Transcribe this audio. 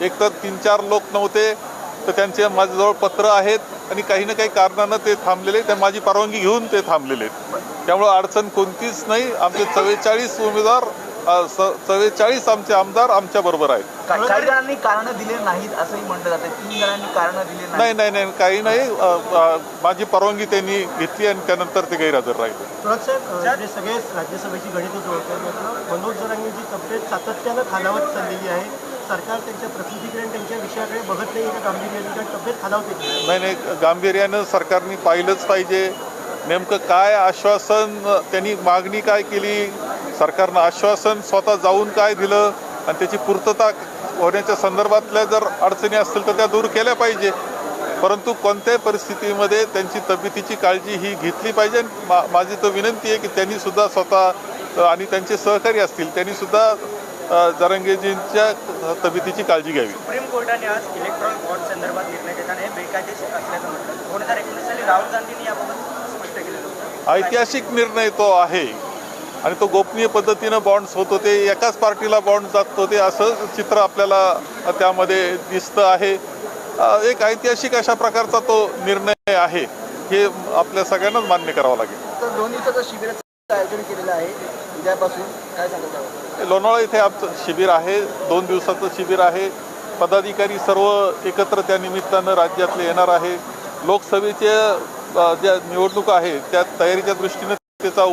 एकतर तीन चार लोक नव्हते तर त्यांचे माझ्याजवळ पत्र आहेत आणि काही ना काही कारणानं ते थांबलेले त्या माझी परवानगी घेऊन ते थांबलेले आहेत. त्यामुळं अडचण कोणतीच नाही. आमचे चव्वेचाळीस उमेदवार चव्वेचाळीस आमचे आमदार आमच्या बरोबर आहेत. का- काही जणांनी कारण दिले नाहीत असंही म्हटलं जातं. तीन जणांनी कारण दिले नाही नाही नाही काही नाही. माझी परवानगी त्यांनी घेतली आणि त्यानंतर ते गैरहजर राहिले. सगळे राज्यसभेची गणितं तब्येत सातत्यानं खालावत चाललेली आहे सरकार त्यांच्या प्रसिद्धीकडे त्यांच्या विषयाकडे बघत नाही का गांभीर्याने तब्येत खालावते. नाही नाही गांभीर्यानं सरकारने पाहिलंच पाहिजे. नेमकं काय आश्वासन त्यांनी मागणी काय केली? सरकारनं आश्वासन स्वतः जाऊन काय दिलं? आणि त्याची पूर्तता होण्याच्या संदर्भातल्या जर अडचणी असतील तर त्या दूर केल्या पाहिजे. परंतु कोणत्याही परिस्थितीमध्ये त्यांची तब्येतीची काळजी ही घेतली पाहिजे. आणि मा माझी तर विनंती आहे की त्यांनी सुद्धा स्वतः आणि त्यांचे सहकारी असतील त्यांनी सुद्धा जरंगेजींच्या तब्येतीची काळजी घ्यावी. सुप्रीम कोर्टाने आज इलेक्ट्रॉनिक बॉन्ड संदर्भात निर्णय देताना हे बेकायदेशीर असल्याचं म्हटलं. दोन हजार एकोणीस साली राहुल गांधींनी याबाबत स्पष्ट केलेलं ऐतिहासिक निर्णय तो आहे. आणि तो गोपनीय पद्धतीनं बॉन्ड्स होत होते एकाच पार्टीला बॉन्ड जात होते असं चित्र आपल्याला त्यामध्ये दिसतं आहे. एक ऐतिहासिक अशा प्रकारचा तो निर्णय आहे हे आपल्या सगळ्यांनाच मान्य करावं लागेल. तर दोन दिवसाचं शिबिराचं आयोजन केलेलं आहे. उद्यापासून काय सांगत लोणावळा इथे आमचं शिबिर आहे. दोन दिवसाचं शिबिर आहे. पदाधिकारी सर्व एकत्र त्या निमित्तानं राज्यातले येणार आहे. लोकसभेच्या ज्या निवडणुका आहे त्या तयारीच्या दृष्टीने त्याचा